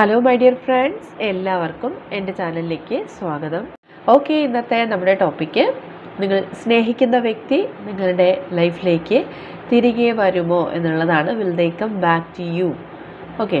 Hello my dear friends എല്ലാവർക്കും എന്റെ ചാനലിലേക്ക് സ്വാഗതം. ഓക്കെ ഇന്നത്തെ നമ്മുടെ ടോപ്പിക്ക് നിങ്ങൾ സ്നേഹിക്കുന്ന വ്യക്തി നിങ്ങളുടെ ലൈഫിലേക്ക് തിരികെ വരുമോ എന്നുള്ളതാണ് will they come back to you okay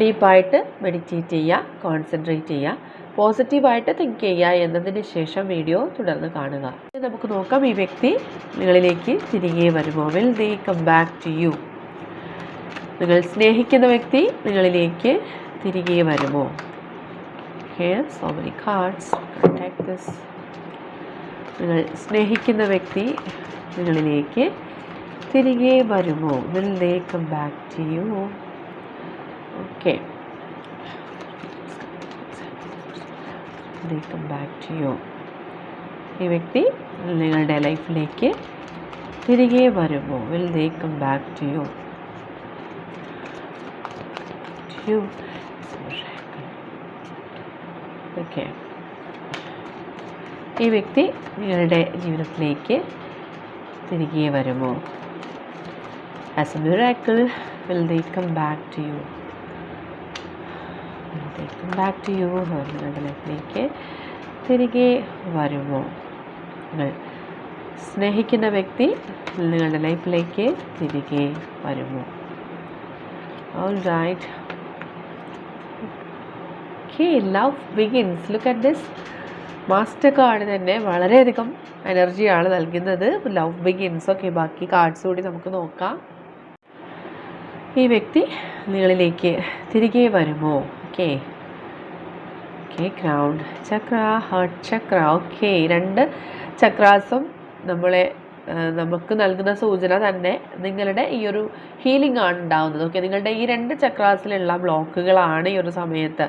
ഡീപ്പായിട്ട് മെഡിറ്റേറ്റ് ചെയ്യുക കോൺസെൻട്രേറ്റ് ചെയ്യുക പോസിറ്റീവായിട്ട് തിങ്ക് ചെയ്യുക എന്നതിന് ശേഷം വീഡിയോ തുടർന്ന് കാണുക. നമുക്ക് നോക്കാം ഈ വ്യക്തി നിങ്ങളിലേക്ക് തിരികെ വരുമോ? Will they come back to you നിങ്ങൾ സ്നേഹിക്കുന്ന വ്യക്തി നിങ്ങളിലേക്ക് തിരികെ വരുമോ? സോ മെനി കാർഡ്സ് ദിസ് നിങ്ങൾ സ്നേഹിക്കുന്ന വ്യക്തി നിങ്ങളിലേക്ക് തിരികെ വരുമോ? Will they come back to you okay they come back to you ഈ വ്യക്തി നിങ്ങളുടെ ലൈഫിലേക്ക് തിരികെ വരുമോ will they come back to you you okay ഈ വ്യക്തി നിങ്ങളുടെ ജീവിതത്തിലേക്ക് തിരികെ വരുമോ as a miracle will they come back to you will come back to you നിങ്ങളുടെ ലൈഫിലേക്ക് തിരികെ വരുമോ? നിങ്ങൾ സ്നേഹിക്കുന്ന വ്യക്തി നിങ്ങളുടെ ലൈഫിലേക്ക് തിരികെ വരുമോ? All right okay love begins look at this master card തന്നെ വളരെയധികം എനർജിയാണ് നൽകുന്നത്. ലവ് ബിഗിൻസ് ഓക്കെ ബാക്കി കാർഡ്സ് കൂടി നമുക്ക് നോക്കാം. ഈ വ്യക്തി നിങ്ങളിലേക്ക് തിരികെ വരുമോ? Okay. Okay ground chakra heart chakra. Okay രണ്ട് ചക്രാസും നമ്മളെ നമുക്ക് നൽകുന്ന സൂചന തന്നെ നിങ്ങളുടെ ഈ ഒരു ഹീലിംഗ് ആണ് ഉണ്ടാവുന്നത്. ഓക്കെ നിങ്ങളുടെ ഈ രണ്ട് ചക്രാസിലുള്ള ബ്ലോക്കുകളാണ് ഈ ഒരു സമയത്ത്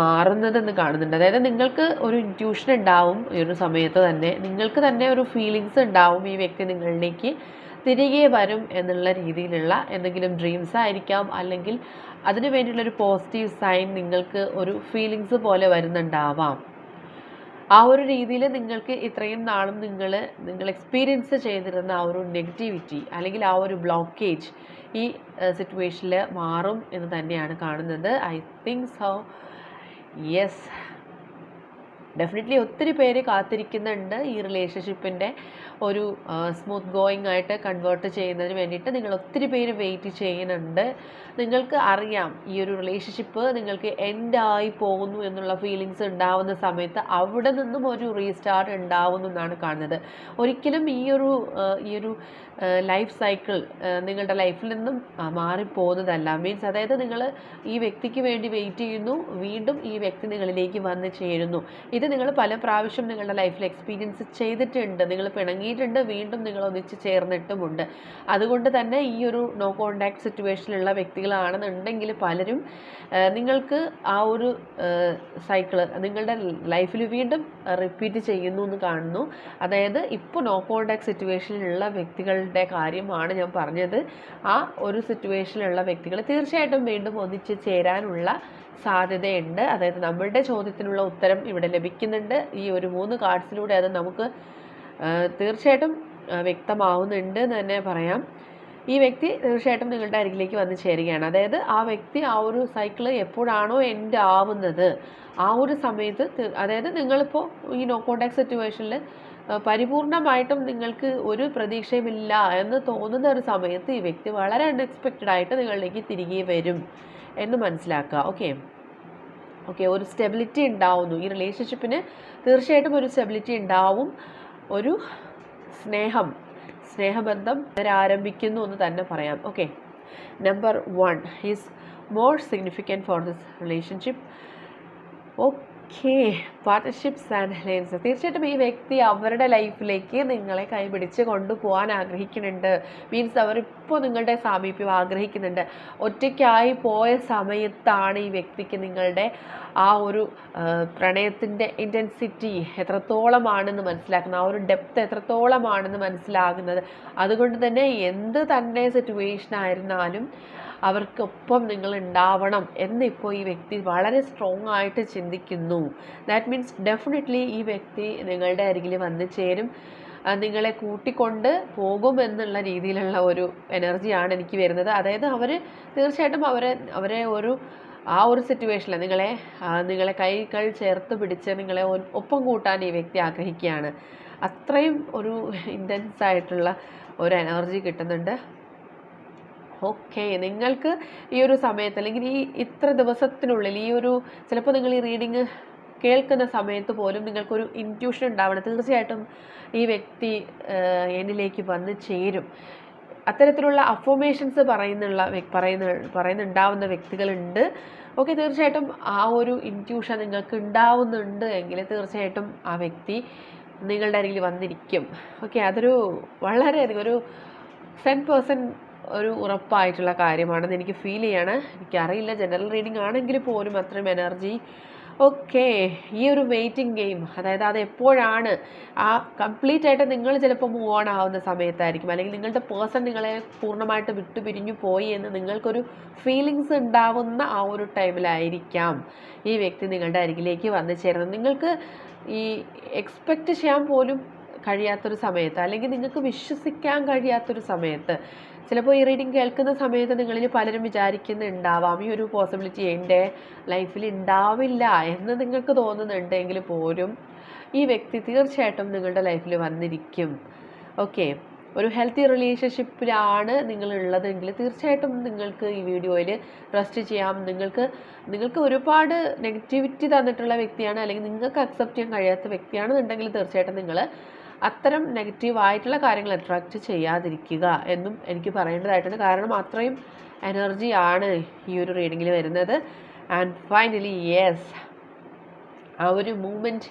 മാറുന്നതെന്ന് കാണുന്നുണ്ട്. അതായത് നിങ്ങൾക്ക് ഒരു ഇന്റ്യൂഷൻ ഉണ്ടാവും ഈ ഒരു സമയത്ത് തന്നെ. നിങ്ങൾക്ക് തന്നെ ഒരു ഫീലിങ്സ് ഉണ്ടാവും ഈ വ്യക്തി നിങ്ങളിലേക്ക് തിരികെ വരും എന്നുള്ള രീതിയിലുള്ള എന്തെങ്കിലും ഡ്രീംസ് ആയിരിക്കാം. അല്ലെങ്കിൽ അതിന് വേണ്ടിയുള്ളൊരു പോസിറ്റീവ് സൈൻ നിങ്ങൾക്ക് ഒരു ഫീലിങ്സ് പോലെ വരുന്നുണ്ടാവാം. ആ ഒരു രീതിയിൽ നിങ്ങൾക്ക് ഇത്രയും നാളും നിങ്ങൾ നിങ്ങൾ എക്സ്പീരിയൻസ് ചെയ്തിരുന്ന ആ ഒരു നെഗറ്റിവിറ്റി അല്ലെങ്കിൽ ആ ഒരു ബ്ലോക്കേജ് ഈ സിറ്റുവേഷനിൽ മാറും എന്ന് തന്നെയാണ് കാണുന്നത്. I think so yes definitely ഒത്തിരി പേര് കാത്തിരിക്കുന്നുണ്ട് ഈ റിലേഷൻഷിപ്പിന്റെ ഒരു സ്മൂത്ത് ഗോയിങ് ആയിട്ട് കൺവേർട്ട് ചെയ്യുന്നതിന് വേണ്ടിയിട്ട്. നിങ്ങൾ ഒത്തിരി പേര് വെയിറ്റ് ചെയ്യുന്നുണ്ട്. നിങ്ങൾക്ക് അറിയാം ഈ ഒരു റിലേഷൻഷിപ്പ് നിങ്ങൾക്ക് എൻഡായി പോകുന്നു എന്നുള്ള ഫീലിങ്സ് ഉണ്ടാവുന്ന സമയത്ത് അവിടെ നിന്നും ഒരു റീസ്റ്റാർട്ട് ഉണ്ടാവുന്നു എന്നാണ് കാണുന്നത്. ഒരിക്കലും ഈ ഒരു ഈ ഒരു ലൈഫ് സൈക്കിൾ നിങ്ങളുടെ ലൈഫിൽ നിന്നും മാറിപ്പോകുന്നതല്ല. മീൻസ് അതായത് നിങ്ങൾ ഈ വ്യക്തിക്ക് വേണ്ടി വെയിറ്റ് ചെയ്യുന്നു വീണ്ടും ഈ വ്യക്തി നിങ്ങളിലേക്ക് വന്ന് ചേരുന്നു. ഇത് നിങ്ങൾ പല പ്രാവശ്യം നിങ്ങളുടെ ലൈഫിൽ എക്സ്പീരിയൻസ് ചെയ്തിട്ടുണ്ട്. നിങ്ങൾ പിണങ്ങിയിട്ടുണ്ട് വീണ്ടും നിങ്ങൾ ഒന്നിച്ച് ചേർന്നിട്ടുമുണ്ട്. അതുകൊണ്ട് തന്നെ ഈ ഒരു നോ കോണ്ടാക്ട് സിറ്റുവേഷനിലുള്ള വ്യക്തികളാണെന്നുണ്ടെങ്കിൽ പലരും നിങ്ങൾക്ക് ആ ഒരു സൈക്കിൾ നിങ്ങളുടെ ലൈഫിൽ വീണ്ടും റിപ്പീറ്റ് ചെയ്യുന്നു എന്ന് കാണുന്നു. അതായത് ഇപ്പോൾ നോ കോണ്ടാക്ട് സിറ്റുവേഷനിലുള്ള വ്യക്തികളുടെ കാര്യമാണ് ഞാൻ പറഞ്ഞത്. ആ ഒരു സിറ്റുവേഷനിലുള്ള വ്യക്തികൾ തീർച്ചയായിട്ടും വീണ്ടും ഒന്നിച്ച് ചേരാനുള്ള സാധ്യതയുണ്ട്. അതായത് നമ്മളുടെ ചോദ്യത്തിനുള്ള ഉത്തരം ഇവിടെ ലഭിക്കുന്നുണ്ട്. ഈ ഒരു മൂന്ന് കാർഡ്സിലൂടെ അത് നമുക്ക് തീർച്ചയായിട്ടും വ്യക്തമാവുന്നുണ്ട് എന്ന് തന്നെ പറയാം. ഈ വ്യക്തി തീർച്ചയായിട്ടും നിങ്ങളുടെ അരികിലേക്ക് വന്ന് ചേരുകയാണ്. അതായത് ആ വ്യക്തി ആ ഒരു സൈക്കിൾ എപ്പോഴാണോ എൻഡ് ആവുന്നത്. ആ ഒരു സമയത്ത് അതായത് നിങ്ങളിപ്പോൾ ഈ നോ കോണ്ടാക്ട് സിറ്റുവേഷനിൽ പരിപൂർണമായിട്ടും നിങ്ങൾക്ക് ഒരു പ്രതീക്ഷയുമില്ല എന്ന് തോന്നുന്ന ഒരു സമയത്ത് ഈ വ്യക്തി വളരെ അൺഎക്സ്പെക്റ്റഡ് ആയിട്ട് നിങ്ങളിലേക്ക് തിരികെ വരും എന്ന് മനസ്സിലാക്കുക. ഓക്കെ ഓക്കെ ഒരു സ്റ്റെബിലിറ്റി ഉണ്ടാവുന്നു. ഈ റിലേഷൻഷിപ്പിന് തീർച്ചയായിട്ടും ഒരു സ്റ്റെബിലിറ്റി ഉണ്ടാവും. ഒരു സ്നേഹം സ്നേഹബന്ധം ആരംഭിക്കുന്നു എന്ന് തന്നെ പറയാം. Okay number one is more significant for this relationship oh okay partnerships and alliance തീർച്ചയായിട്ടും ഈ വ്യക്തി അവരുടെ ലൈഫിലേക്ക് നിങ്ങളെ കൈപിടിച്ച് കൊണ്ടുപോകാൻ ആഗ്രഹിക്കുന്നുണ്ട്. മീൻസ് അവരിപ്പോൾ നിങ്ങളുടെ സാമീപ്യം ആഗ്രഹിക്കുന്നുണ്ട്. ഒറ്റയ്ക്കായി പോയ സമയത്താണ് ഈ വ്യക്തിക്ക് നിങ്ങളുടെ ആ ഒരു പ്രണയത്തിന്റെ ഇന്റൻസിറ്റി എത്രത്തോളമാണെന്ന് മനസ്സിലാക്കുന്നത്. ആ ഒരു ഡെപ്ത് എത്രത്തോളമാണെന്ന് മനസ്സിലാകുന്നത്. അതുകൊണ്ട് തന്നെ എന്ത് തന്നെ സിറ്റുവേഷൻ ആയിരുന്നാലും അവർക്കൊപ്പം നിങ്ങൾ ഉണ്ടാവണം എന്നിപ്പോൾ ഈ വ്യക്തി വളരെ സ്ട്രോങ് ആയിട്ട് ചിന്തിക്കുന്നു. ദാറ്റ് മീൻസ് ഡെഫിനറ്റ്ലി ഈ വ്യക്തി നിങ്ങളുടെ അരികിൽ വന്നു ചേരും. നിങ്ങളെ കൂട്ടിക്കൊണ്ട് പോകുമെന്നുള്ള രീതിയിലുള്ള ഒരു എനർജിയാണ് എനിക്ക് വരുന്നത്. അതായത് അവർ തീർച്ചയായിട്ടും അവരെ അവരെ ഒരു ആ ഒരു സിറ്റുവേഷനിൽ നിങ്ങളെ നിങ്ങളെ കൈകൾ ചേർത്ത് പിടിച്ച് നിങ്ങളെ ഒപ്പം കൂട്ടാൻ ഈ വ്യക്തി ആഗ്രഹിക്കുകയാണ്. അത്രയും ഒരു ഇന്റൻസ് ആയിട്ടുള്ള ഒരു എനർജി കിട്ടുന്നുണ്ട്. ഓക്കെ നിങ്ങൾക്ക് ഈ ഒരു സമയത്ത് അല്ലെങ്കിൽ ഈ ഇത്ര ദിവസത്തിനുള്ളിൽ ഈ ഒരു ചിലപ്പോൾ നിങ്ങൾ ഈ റീഡിങ് കേൾക്കുന്ന സമയത്ത് പോലും നിങ്ങൾക്കൊരു ഇന്റ്യൂഷൻ ഉണ്ടാവണം. തീർച്ചയായിട്ടും ഈ വ്യക്തി എന്നിലേക്ക് വന്ന് ചേരും. അത്തരത്തിലുള്ള അഫോമേഷൻസ് പറയുന്നുള്ള പറയുന്ന പറയുന്നുണ്ടാവുന്ന വ്യക്തികളുണ്ട്. ഓക്കെ തീർച്ചയായിട്ടും ആ ഒരു ഇന്റ്യൂഷൻ നിങ്ങൾക്ക് ഉണ്ടാവുന്നുണ്ട് എങ്കിൽ തീർച്ചയായിട്ടും ആ വ്യക്തി നിങ്ങളുടെ അരികിൽ വന്നിരിക്കും. ഓക്കെ അതൊരു വളരെയധികം ഒരു സെൻ പേഴ്സൺ ഒരു ഉറപ്പായിട്ടുള്ള കാര്യമാണെന്ന് എനിക്ക് ഫീൽ ചെയ്യാണ്. എനിക്കറിയില്ല ജനറൽ റീഡിംഗ് ആണെങ്കിൽ പോലും അത്രയും എനർജി ഓക്കെ ഈ ഒരു വെയിറ്റിംഗ് ഗെയിം അതായത് അത് എപ്പോഴാണ് ആ കംപ്ലീറ്റ് ആയിട്ട് നിങ്ങൾ ചിലപ്പോൾ മൂവ് ഓൺ ആവുന്ന സമയത്തായിരിക്കും. അല്ലെങ്കിൽ നിങ്ങളുടെ പേഴ്സൺ നിങ്ങളെ പൂർണമായിട്ട് വിട്ടുപിരിഞ്ഞു പോയി എന്ന് നിങ്ങൾക്കൊരു ഫീലിങ്സ് ഉണ്ടാവുന്ന ആ ഒരു ടൈമിലായിരിക്കാം ഈ വ്യക്തി നിങ്ങളുടെ അരികിലേക്ക് വന്നു ചേരുന്നത്. നിങ്ങൾക്ക് ഈ എക്സ്പെക്റ്റ് ചെയ്യാൻ പോലും കഴിയാത്തൊരു സമയത്ത് അല്ലെങ്കിൽ നിങ്ങൾക്ക് വിശ്വസിക്കാൻ കഴിയാത്തൊരു സമയത്ത് ചിലപ്പോൾ ഈ റീഡിങ് കേൾക്കുന്ന സമയത്ത് നിങ്ങളിൽ പലരും വിചാരിക്കുന്നുണ്ടാവാം ഈ ഒരു പോസിബിലിറ്റി എന്റെ ലൈഫിൽ ഉണ്ടാവില്ല എന്ന് നിങ്ങൾക്ക് തോന്നുന്നുണ്ടെങ്കിൽ പോലും ഈ വ്യക്തി തീർച്ചയായിട്ടും നിങ്ങളുടെ ലൈഫിൽ വന്നിരിക്കും. ഓക്കെ ഒരു ഹെൽത്തി റിലേഷൻഷിപ്പിലാണ് നിങ്ങളുള്ളതെങ്കിൽ തീർച്ചയായിട്ടും നിങ്ങൾക്ക് ഈ വീഡിയോയിൽ ട്രസ്റ്റ് ചെയ്യാം. നിങ്ങൾക്ക് നിങ്ങൾക്ക് ഒരുപാട് നെഗറ്റിവിറ്റി തന്നിട്ടുള്ള വ്യക്തിയാണ് അല്ലെങ്കിൽ നിങ്ങൾക്ക് അക്സെപ്റ്റ് ചെയ്യാൻ കഴിയാത്ത വ്യക്തിയാണെന്നുണ്ടെങ്കിൽ തീർച്ചയായിട്ടും നിങ്ങൾ അത്തരം നെഗറ്റീവ് ആയിട്ടുള്ള കാര്യങ്ങൾ അട്രാക്റ്റ് ചെയ്യാതിരിക്കുക എന്നും എനിക്ക് പറയേണ്ടതായിട്ടുണ്ട്. കാരണം അത്രയും ആണ് ഈ ഒരു റീഡിങ്ങിൽ വരുന്നത്. ആൻഡ് ഫൈനലി യെസ് ആ ഒരു മൂമെന്റ്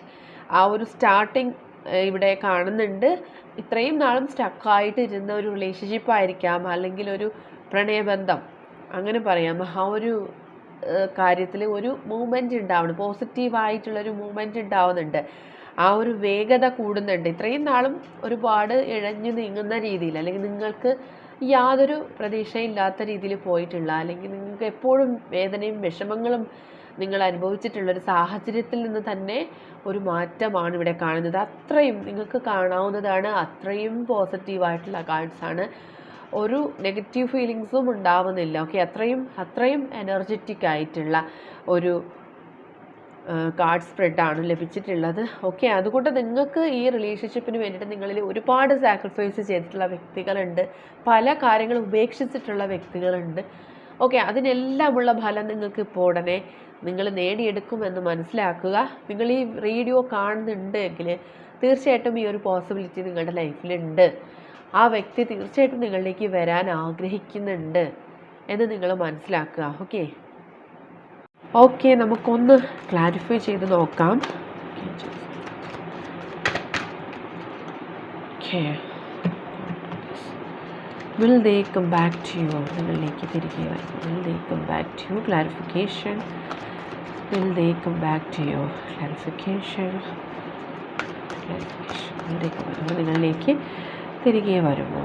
ആ ഒരു സ്റ്റാർട്ടിങ് ഇവിടെ കാണുന്നുണ്ട്. ഇത്രയും നാളും സ്റ്റക്കായിട്ടിരുന്ന ഒരു റിലേഷൻഷിപ്പ് ആയിരിക്കാം. അല്ലെങ്കിൽ ഒരു പ്രണയബന്ധം. അങ്ങനെ പറയാം. ആ ഒരു കാര്യത്തിൽ ഒരു മൂവ്മെന്റ് ഉണ്ടാവണം പോസിറ്റീവായിട്ടുള്ളൊരു മൂവ്മെന്റ് ഉണ്ടാവുന്നുണ്ട് ആ ഒരു വേഗത കൂടുന്നുണ്ട്. ഇത്രയും നാളും ഒരുപാട് ഇഴഞ്ഞു നീങ്ങുന്ന രീതിയിൽ അല്ലെങ്കിൽ നിങ്ങൾക്ക് യാതൊരു പ്രതീക്ഷയില്ലാത്ത രീതിയിൽ പോയിട്ടുള്ള അല്ലെങ്കിൽ നിങ്ങൾക്ക് എപ്പോഴും വേദനയും വിഷമങ്ങളും നിങ്ങൾ അനുഭവിച്ചിട്ടുള്ള ഒരു സാഹചര്യത്തിൽ നിന്ന് തന്നെ ഒരു മാറ്റമാണ് ഇവിടെ കാണുന്നത്. അത്രയും നിങ്ങൾക്ക് കാണാവുന്നതാണ് അത്രയും പോസിറ്റീവായിട്ടുള്ള കാർഡ്സാണ് ഒരു നെഗറ്റീവ് ഫീലിങ്സും ഉണ്ടാവുന്നില്ല. ഓക്കെ അത്രയും അത്രയും എനർജറ്റിക് ആയിട്ടുള്ള ഒരു കാർഡ് സ്പ്രെഡാണ് ലഭിച്ചിട്ടുള്ളത്. ഓക്കെ അതുകൊണ്ട് നിങ്ങൾക്ക് ഈ റിലേഷൻഷിപ്പിന് വേണ്ടിയിട്ട് നിങ്ങളിൽ ഒരുപാട് സാക്രിഫൈസ് ചെയ്തിട്ടുള്ള വ്യക്തികളുണ്ട്. പല കാര്യങ്ങളും ഉപേക്ഷിച്ചിട്ടുള്ള വ്യക്തികളുണ്ട്. ഓക്കെ അതിനെല്ലാമുള്ള ഫലം നിങ്ങൾക്ക് ഇപ്പോൾ ഉടനെ നിങ്ങൾ നേടിയെടുക്കുമെന്ന് മനസ്സിലാക്കുക. നിങ്ങൾ ഈ റേഡിയോ കാണുന്നുണ്ട് എങ്കിൽ തീർച്ചയായിട്ടും ഈ ഒരു പോസിബിലിറ്റി നിങ്ങളുടെ ലൈഫിലുണ്ട് ആ വ്യക്തി തീർച്ചയായിട്ടും നിങ്ങളിലേക്ക് വരാൻ ആഗ്രഹിക്കുന്നുണ്ട് എന്ന് നിങ്ങൾ മനസ്സിലാക്കുക. ഓക്കെ ഓക്കെ നമുക്കൊന്ന് ക്ലാരിഫൈ ചെയ്ത് നോക്കാം. Okay will they come back to you നിങ്ങളിലേക്ക് തിരികെ will they come back to you clarification will they come back to you clarification നിങ്ങളിലേക്ക് തിരികെ വരുമോ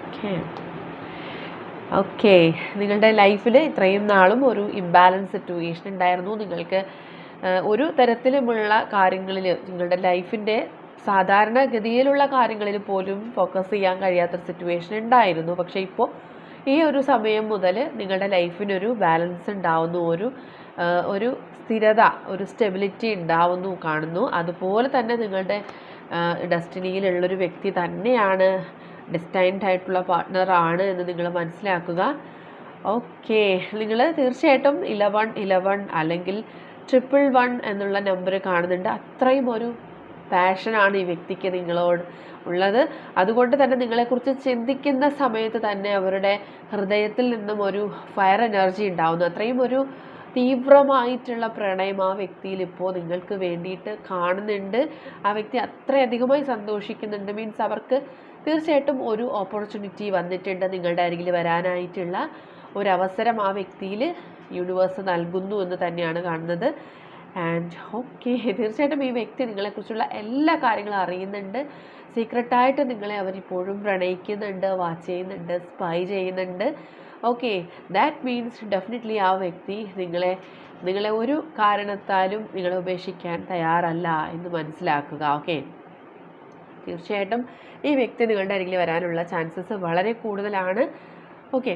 ഓക്കെ ഓക്കെ നിങ്ങളുടെ ലൈഫിൽ ഇത്രയും നാളും ഒരു ഇംബാലൻസ് സിറ്റുവേഷൻ ഉണ്ടായിരുന്നു. നിങ്ങൾക്ക് ഒരു തരത്തിലുമുള്ള കാര്യങ്ങളിൽ നിങ്ങളുടെ ലൈഫിന്റെ സാധാരണഗതിയിലുള്ള കാര്യങ്ങളിൽ പോലും ഫോക്കസ് ചെയ്യാൻ കഴിയാത്ത സിറ്റുവേഷൻ ഉണ്ടായിരുന്നു. പക്ഷേ ഇപ്പോൾ ഈ ഒരു സമയം മുതൽ നിങ്ങളുടെ ലൈഫിനൊരു ബാലൻസ് ഉണ്ടാവുന്നു. ഒരു ഒരു സ്ഥിരത ഒരു സ്റ്റെബിലിറ്റി ഉണ്ടാവുന്നു കാണുന്നു. അതുപോലെ തന്നെ നിങ്ങളുടെ ഡെസ്റ്റിനിയിലുള്ളൊരു വ്യക്തി തന്നെയാണ് ഡെസ്റ്റൈൻഡ് ആയിട്ടുള്ള പാർട്ട്ണറാണ് എന്ന് നിങ്ങൾ മനസ്സിലാക്കുക. ഓക്കെ നിങ്ങൾ തീർച്ചയായിട്ടും ഇലവൺ ഇലവൺ അല്ലെങ്കിൽ ട്രിപ്പിൾ വൺ എന്നുള്ള നമ്പർ കാണുന്നുണ്ട്. അത്രയും ഒരു പാഷനാണ് ഈ വ്യക്തിക്ക് നിങ്ങളോട് ഉള്ളത്. അതുകൊണ്ട് തന്നെ നിങ്ങളെക്കുറിച്ച് ചിന്തിക്കുന്ന സമയത്ത് തന്നെ അവരുടെ ഹൃദയത്തിൽ നിന്നും ഒരു ഫയർ എനർജി ഉണ്ടാവുന്നു. അത്രയും ഒരു തീവ്രമായിട്ടുള്ള പ്രണയം ആ വ്യക്തിയിൽ ഇപ്പോൾ നിങ്ങൾക്ക് വേണ്ടിയിട്ട് കാണുന്നുണ്ട്. ആ വ്യക്തി അത്രയധികമായി സന്തോഷിക്കുന്നുണ്ട്. മീൻസ് അവർക്ക് തീർച്ചയായിട്ടും ഒരു ഓപ്പർച്യൂണിറ്റി വന്നിട്ടുണ്ട് നിങ്ങളുടെ അരികിൽ വരാനായിട്ടുള്ള ഒരവസരം ആ വ്യക്തിയിൽ യൂണിവേഴ്സ് നൽകുന്നു എന്ന് തന്നെയാണ് കാണുന്നത്. ആൻഡ് ഓക്കെ തീർച്ചയായിട്ടും ഈ വ്യക്തി നിങ്ങളെക്കുറിച്ചുള്ള എല്ലാ കാര്യങ്ങളും അറിയുന്നുണ്ട്. സീക്രട്ടായിട്ട് നിങ്ങളെ അവരിപ്പോഴും പ്രണയിക്കുന്നുണ്ട് വാച്ച് ചെയ്യുന്നുണ്ട് സ്പൈ ചെയ്യുന്നുണ്ട്. ഓക്കെ ദാറ്റ് മീൻസ് ഡെഫിനറ്റ്ലി ആ വ്യക്തി നിങ്ങളെ നിങ്ങളെ ഒരു കാരണത്താലും നിങ്ങളെ ഉപേക്ഷിക്കാൻ തയ്യാറല്ല എന്ന് മനസ്സിലാക്കുക. ഓക്കെ തീർച്ചയായിട്ടും ഈ വ്യക്തി നിങ്ങളുടെ അരികിൽ വരാനുള്ള ചാൻസസ് വളരെ കൂടുതലാണ്. ഓക്കെ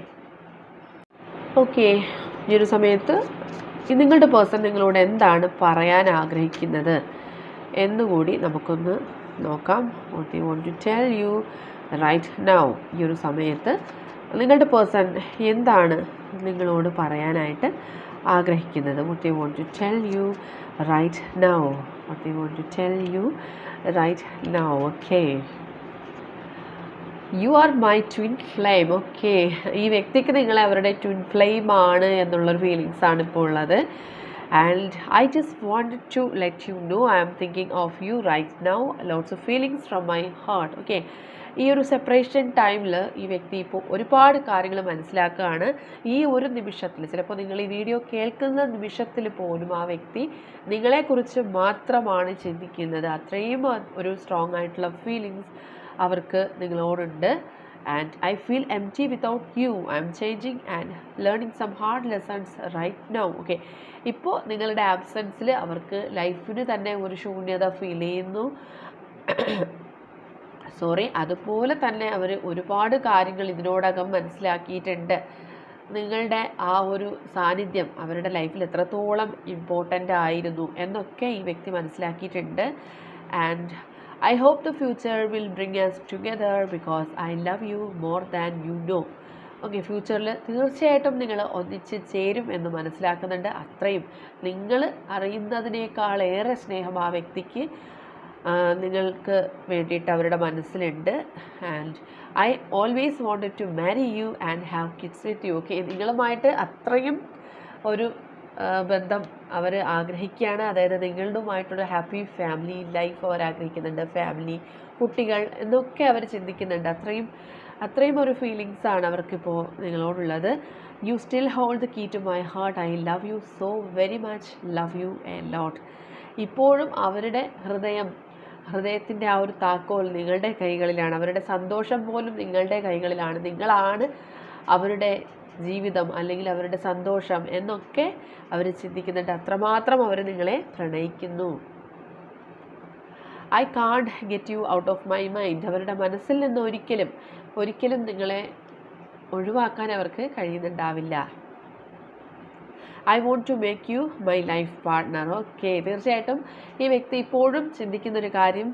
ഓക്കെ ഈ ഒരു സമയത്ത് നിങ്ങളുടെ പേഴ്സൺ നിങ്ങളോട് എന്താണ് പറയാൻ ആഗ്രഹിക്കുന്നത്? എന്നുകൂടി നമുക്കൊന്ന് നോക്കാം. What you want to tell you right now ഈ ഒരു സമയത്ത് നിങ്ങളുടെ പേഴ്സൺ എന്താണ് നിങ്ങളോട് പറയാനായിട്ട് ആഗ്രഹിക്കുന്നത്? Vote you want to tell you right now what they want to tell you right now okay? You are my twin flame okay ഈ വ്യക്തിക്ക് നിങ്ങൾ അവരുടെ ട്വിൻ ഫ്ലെയിം ആണ് എന്നുള്ളൊരു ഫീലിങ്സ് ആണ് ഇപ്പോൾ ഉള്ളത്. And I just want to let you know I am thinking of you right now lots of feelings from my heart okay ഈ ഒരു സെപ്പറേഷൻ ടൈമിൽ ഈ വ്യക്തി ഇപ്പോൾ ഒരുപാട് കാര്യങ്ങൾ മനസ്സിലാക്കുകയാണ്. ഈ ഒരു നിമിഷത്തിൽ ചിലപ്പോൾ നിങ്ങൾ ഈ വീഡിയോ കേൾക്കുന്ന നിമിഷത്തിൽ പോലും ആ വ്യക്തി നിങ്ങളെക്കുറിച്ച് മാത്രമാണ് ചിന്തിക്കുന്നത്. അത്രയും ഒരു സ്ട്രോങ് ആയിട്ടുള്ള ഫീലിങ്സ് അവർക്ക് നിങ്ങളോടുണ്ട്. And I feel empty without you I'm changing and learning some hard lessons right now okay ഇപ്പോൾ നിങ്ങളുടെ ആബ്സെൻസിൽ അവർക്ക് ലൈഫിന് തന്നെ ഒരു ശൂന്യത ഫീൽ ചെയ്യുന്നു. സോറി അതുപോലെ തന്നെ അവർ ഒരുപാട് കാര്യങ്ങൾ ഇതിനോടകം മനസ്സിലാക്കിയിട്ടുണ്ട്. നിങ്ങളുടെ ആ ഒരു സാന്നിധ്യം അവരുടെ ലൈഫിൽ എത്രത്തോളം ഇമ്പോർട്ടന്റ് ആയിരുന്നു എന്നൊക്കെ ഈ വ്യക്തി മനസ്സിലാക്കിയിട്ടുണ്ട്. And I hope the future will bring us together because I love you more than you know okay ഫ്യൂച്ചറിൽ തീർച്ചയായിട്ടും നിങ്ങൾ ഒന്നിച്ച് ചേരും എന്ന് മനസ്സിലാക്കുന്നുണ്ട്. അത്രയും. നിങ്ങൾ അറിയുന്നതിനേക്കാളേറെ സ്നേഹം ആ വ്യക്തിക്ക് നിങ്ങൾക്ക് വേണ്ടിയിട്ട് അവരുടെ മനസ്സിലുണ്ട്. And I always wanted to marry you and have kids with you okay നിങ്ങളുമായിട്ട് അത്രയും ഒരു ബന്ധം അവർ ആഗ്രഹിക്കുകയാണ്. അതായത് നിങ്ങളുമായിട്ടൊരു ഹാപ്പി ഫാമിലി ലൈഫ് അവർ ആഗ്രഹിക്കുന്നുണ്ട്. ഫാമിലി കുട്ടികൾ എന്നൊക്കെ അവർ ചിന്തിക്കുന്നുണ്ട്. അത്രയും അത്രയും ഒരു ഫീലിങ്സ് ആണ് അവർക്കിപ്പോൾ നിങ്ങളോടുള്ളത്. You still hold the key to my heart I love you so very much love you a lot ഇപ്പോഴും അവരുടെ ഹൃദയം ഹൃദയത്തിന്റെ ആ ഒരു താക്കോൽ നിങ്ങളുടെ കൈകളിലാണ്. അവരുടെ സന്തോഷം പോലും നിങ്ങളുടെ കൈകളിലാണ്. നിങ്ങളാണ് അവരുടെ ജീവിതം അല്ലെങ്കിൽ അവരുടെ സന്തോഷം എന്നൊക്കെ അവർ ചിന്തിക്കുന്നുണ്ട്. അത്രമാത്രം അവർ നിങ്ങളെ പ്രണയിക്കുന്നു. I can't get you out of my mind അവരുടെ മനസ്സിൽ നിന്ന് ഒരിക്കലും ഒരിക്കലും നിങ്ങളെ ഒഴിവാക്കാൻ അവർക്ക് കഴിയുന്നുണ്ടാവില്ല. I want to make you my life partner okay തീർച്ചയായിട്ടും ഈ വ്യക്തി ഇപ്പോഴും ചിന്തിക്കുന്നൊരു കാര്യം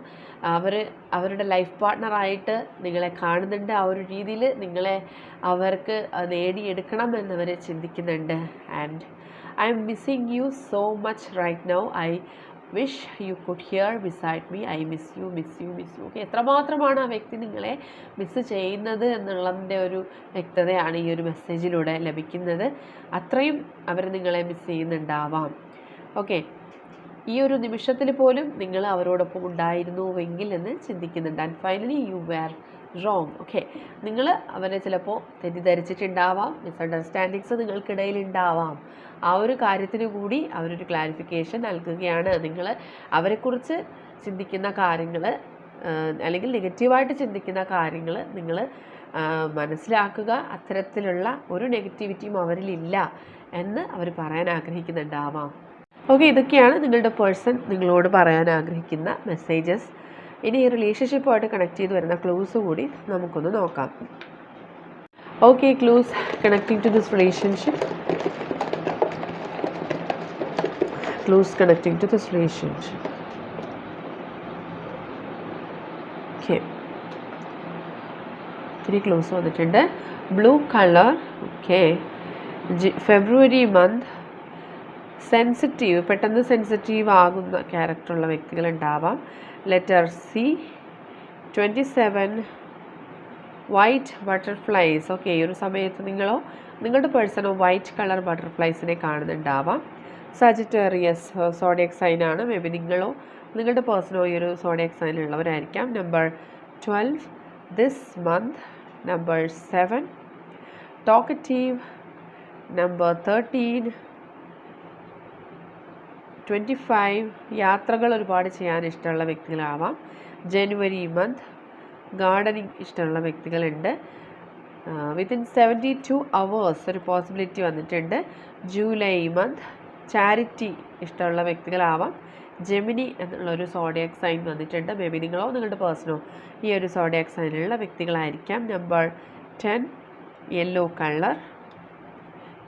അവർ അവരുടെ ലൈഫ് പാർട്ട്ണറായിട്ട് നിങ്ങളെ കാണുന്നുണ്ട്. ആ ഒരു രീതിയിൽ നിങ്ങളെ അവർക്ക് നേടിയെടുക്കണം എന്നവർ ചിന്തിക്കുന്നുണ്ട്. And I'm missing you so much right now I wish you could here beside me I miss you miss you miss you okay എത്രമാത്രമാണ് ആ വ്യക്തി നിങ്ങളെ മിസ് ചെയ്യുന്നത് എന്നുള്ളതിന്റെ ഒരു വ്യക്തതയാണ് ഈ ഒരു മെസ്സേജിലൂടെ ലഭിക്കുന്നത്. അത്രയും അവർ നിങ്ങളെ മിസ് ചെയ്യുന്നുണ്ടാവാം. ഓക്കെ ഈ ഒരു നിമിഷത്തിൽ പോലും നിങ്ങൾ അവരോടൊപ്പം ഉണ്ടായിരുന്നുവെങ്കിൽ എന്ന് ചിന്തിക്കുന്നുണ്ട്. And finally you were wrong okay നിങ്ങൾ അവനെ ചിലപ്പോൾ തെറ്റിദ്ധരിച്ചിട്ടുണ്ടാവാം മിസ്അണ്ടർസ്റ്റാൻഡിങ്സ് നിങ്ങൾക്കിടയിൽ ഉണ്ടാവാം ആ ഒരു കാര്യത്തിന് കൂടി അവരൊരു ക്ലാരിഫിക്കേഷൻ നൽകുകയാണ്. നിങ്ങൾ അവരെക്കുറിച്ച് ചിന്തിക്കുന്ന കാര്യങ്ങൾ അല്ലെങ്കിൽ നെഗറ്റീവായിട്ട് ചിന്തിക്കുന്ന കാര്യങ്ങൾ നിങ്ങൾ മനസ്സിലാക്കുക. അത്തരത്തിലുള്ള ഒരു നെഗറ്റിവിറ്റിയും അവരിലില്ല എന്ന് അവർ പറയാൻ ആഗ്രഹിക്കുന്നുണ്ടാവാം. ഓക്കെ ഇതൊക്കെയാണ് നിങ്ങളുടെ പേഴ്സൺ നിങ്ങളോട് പറയാൻ ആഗ്രഹിക്കുന്ന മെസ്സേജസ് ഇനി ഈ റിലേഷൻഷിപ്പുമായിട്ട് കണക്ട് ചെയ്ത് വരുന്ന ക്ലൂസ് കൂടി നമുക്കൊന്ന് നോക്കാം. Okay clues connecting to this relationship clues connecting to this relationship okay ഇത്തിരി ക്ലൂസ് വന്നിട്ടുണ്ട്. Blue colour okay February month sensitive പെട്ടെന്ന് സെൻസിറ്റീവ് ആകുന്ന ക്യാരക്ടറുള്ള വ്യക്തികൾ ഉണ്ടാവാം letter C twenty seven white butterflies okay ഈ ഒരു സമയത്ത് നിങ്ങളോ നിങ്ങളുടെ പേഴ്സണോ വൈറ്റ് കളർ ബട്ടർഫ്ലൈസിനെ കാണുന്നുണ്ടാവാം. സജിറ്റേറിയസ് സോഡിയക് സൈനാണ് മേ ബി നിങ്ങളോ നിങ്ങളുടെ പേഴ്സണോ ഈ ഒരു zodiac സൈനിലുള്ളവരായിരിക്കാം number twelve this month number seven talkative number thirteen twenty five യാത്രകൾ ഒരുപാട് ചെയ്യാൻ ഇഷ്ടമുള്ള വ്യക്തികളാവാം. ജനുവരി മന്ത് ഗാർഡനിങ് ഇഷ്ടമുള്ള വ്യക്തികളുണ്ട്. വിത്തിൻ സെവന്റി ടു അവേഴ്സ് ഒരു പോസിബിലിറ്റി വന്നിട്ടുണ്ട്. ജൂലൈ മന്ത് ചാരിറ്റി ഇഷ്ടമുള്ള വ്യക്തികളാവാം. ജെമിനി എന്നുള്ളൊരു സോഡിയാക് സൈൻ വന്നിട്ടുണ്ട്. മേ ബി നിങ്ങളോ നിങ്ങളുടെ പേഴ്സണോ ഈ ഒരു സോഡിയാക് സൈനിലുള്ള വ്യക്തികളായിരിക്കാം. Number ten yellow colour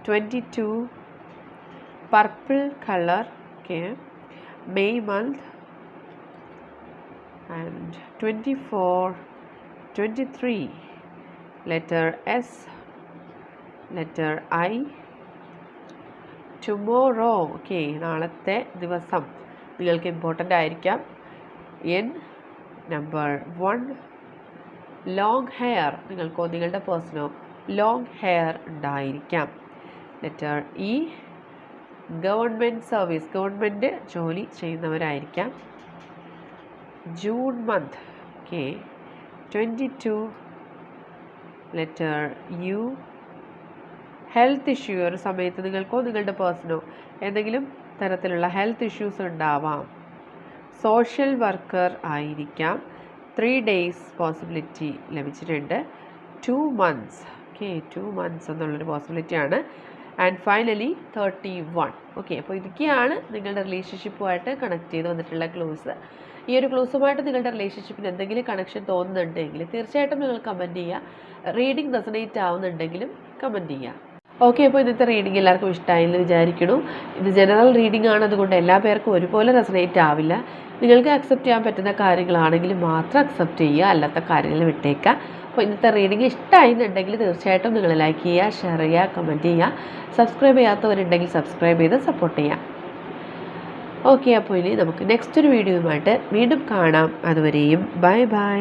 twenty two purple colour okay. May month and 24 23 letter s letter i. Tomorrow okay നാളത്തെ ദിവസം. നിങ്ങൾക്ക് ഇമ്പോർട്ടന്റ് ആയിരിക്കാം. N number one long hair നിങ്ങൾക്കോ നിങ്ങളുടെ പേഴ്സണോ ലോങ് ഹെയർ ഉണ്ടായിരിക്കാം. Letter E government service government ജോലി ചെയ്യുന്നവരായിരിക്കാം. June month okay twenty two letter you health issue ഒരു സമയത്ത് നിങ്ങൾക്കോ നിങ്ങളുടെ പേഴ്സണോ എന്തെങ്കിലും തരത്തിലുള്ള ഹെൽത്ത് ഇഷ്യൂസ് ഉണ്ടാവാം. സോഷ്യൽ വർക്കർ ആയിരിക്കാം. ത്രീ ഡേയ്സ് പോസിബിലിറ്റി ലഭിച്ചിട്ടുണ്ട്. Two months okay two months എന്നുള്ളൊരു പോസിബിലിറ്റിയാണ് and finally thirty one okay അപ്പോൾ ഇതൊക്കെയാണ് നിങ്ങളുടെ റിലേഷൻഷിപ്പുമായിട്ട് കണക്ട് ചെയ്ത് വന്നിട്ടുള്ള ക്ലോസ് ഈ ഒരു ക്ലോസുമായിട്ട് നിങ്ങളുടെ റിലേഷൻഷിപ്പിന് എന്തെങ്കിലും കണക്ഷൻ തോന്നുന്നുണ്ടെങ്കിൽ തീർച്ചയായിട്ടും നിങ്ങൾ കമന്റ് ചെയ്യുക. റീഡിംഗ് റെസനേറ്റ് ആവുന്നുണ്ടെങ്കിലും കമന്റ് ചെയ്യുക. ഓക്കെ അപ്പോൾ ഇന്നത്തെ റീഡിംഗ് എല്ലാവർക്കും ഇഷ്ടമായി എന്ന് വിചാരിക്കുന്നു. ഇത് ജനറൽ റീഡിംഗ് ആണ് അതുകൊണ്ട് എല്ലാ പേർക്കും ഒരുപോലെ റെസനേറ്റ് ആവില്ല. നിങ്ങൾക്ക് അക്സെപ്റ്റ് ചെയ്യാൻ പറ്റുന്ന കാര്യങ്ങളാണെങ്കിൽ മാത്രം അക്സെപ്റ്റ് ചെയ്യുക അല്ലാത്ത കാര്യങ്ങൾ വിട്ടേക്കുക. അപ്പോൾ ഇന്നത്തെ റീഡിംഗ് ഇഷ്ടമായി എന്നുണ്ടെങ്കിൽ തീർച്ചയായിട്ടും നിങ്ങൾ ലൈക്ക് ചെയ്യുക ഷെയർ ചെയ്യുക കമന്റ് ചെയ്യുക സബ്സ്ക്രൈബ് ചെയ്യാത്തവരുണ്ടെങ്കിൽ സബ്സ്ക്രൈബ് ചെയ്ത് സപ്പോർട്ട് ചെയ്യാം ഓക്കെ അപ്പോൾ ഇനി നമുക്ക് നെക്സ്റ്റ് ഒരു വീഡിയോയുമായിട്ട് വീണ്ടും കാണാം. അതുവരെയും ബൈ ബൈ